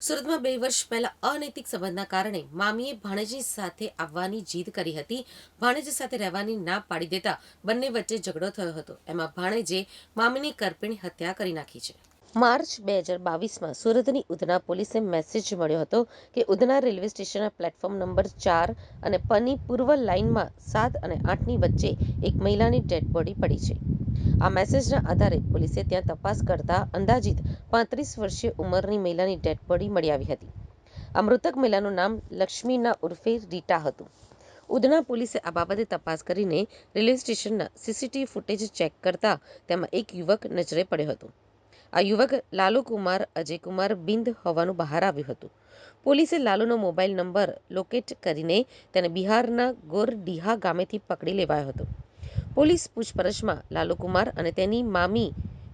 સુરતમાં બે વર્ષ પહેલા અનૈતિક સંબંધના કારણે મામીએ ભાણેજી સાથે આવવાની જીદ કરી હતી. ભાણેજ સાથે રહેવાની ના પાડી દેતા બંને વચ્ચે ઝઘડો થયો હતો. એમાં ભાણેજે મામીની કરપીણી હત્યા કરી નાખી છે. માર્ચ બે હજાર બાવીસમાં સુરતની ઉધના પોલીસે મેસેજ મળ્યો હતો કે ઉધના રેલવે સ્ટેશનના પ્લેટફોર્મ નંબર ચાર અને પની પૂર્વ લાઇનમાં સાત અને આઠની વચ્ચે એક મહિલાની ડેડ બોડી પડી છે. આ મેસેજના આધારે પોલીસે ત્યાં તપાસ કરતા અંદાજિત પાંત્રીસ વર્ષીય ઉંમરની મહિલાની ડેડ બોડી મળી આવી હતી. આ મૃતક મહિલાનું નામ લક્ષ્મીના ઉર્ફે રીટા હતું. ઉધના પોલીસે આ બાબતે તપાસ કરીને રેલવે સ્ટેશનના સીસીટીવી ફૂટેજ ચેક કરતા તેમાં એક યુવક નજરે પડ્યો હતો. આ યુવક લાલુકુમાર અજયકુમાર બિંદ હોવાનું બહાર આવ્યું હતું. પોલીસે લાલુનો મોબાઈલ નંબર લોકેટ કરીને તેને બિહારના ગોરડીહા ગામેથી પકડી લેવાયો હતો. પોલીસ પૂછપરછમાં લાલુકુમાર અને તેની મામી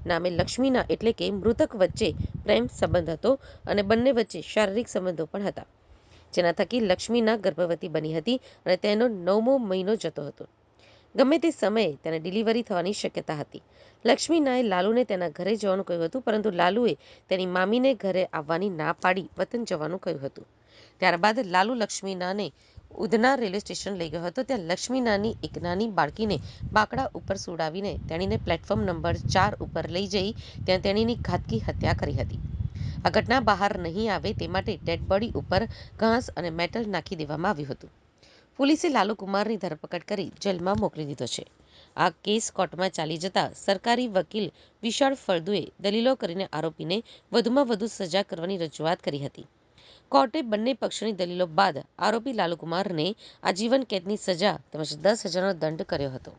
નામે લક્ષ્મીના એટલે કે મૃતક વચ્ચે પ્રેમ સંબંધ હતો અને બંને વચ્ચે શારીરિક સંબંધો પણ હતા. જેના થકી લક્ષ્મીના ગર્ભવતી બની હતી અને તેનો નવમો મહિનો જતો હતો. ગમે તે સમયે તેને ડિલિવરી થવાની શક્યતા હતી. લક્ષ્મીનાએ લાલુને તેના ઘરે જવાનું કહ્યું હતું, પરંતુ લાલુએ તેની મામીને ઘરે આવવાની ના પાડી વતન જવાનું કહ્યું હતું. ત્યારબાદ લાલુ લક્ષ્મીનાને ઉધના રેલવે સ્ટેશન લઈ ગયો હતો. ત્યાં લક્ષ્મી નાની, એક નાની બાળકીને બાકડા ઉપર સુડાવીને તેણીને પ્લેટફોર્મ નંબર ચાર ઉપર લઈ જઈ, ત્યાં તેણીની ઘાતકી હત્યા કરી હતી. આ ઘટના બહાર નહીં આવે તે માટે ડેડ બોડી ઉપર ઘાસ અને મેટલ નાખી દેવામાં આવ્યું હતું. પોલીસે લાલુકુમારની ધરપકડ કરી જેલમાં મોકલી દીધો છે. આ કેસ કોર્ટમાં ચાલી જતા સરકારી વકીલ વિશાળ ફળદુએ દલીલો કરીને આરોપીને વધુમાં વધુ સજા કરવાની રજૂઆત કરી હતી. કોર્ટે બંને પક્ષોની દલીલો બાદ આરોપી લાલુકુમારને આજીવન કેદની સજા તેમજ દસ હજારનો દંડ કર્યો હતો.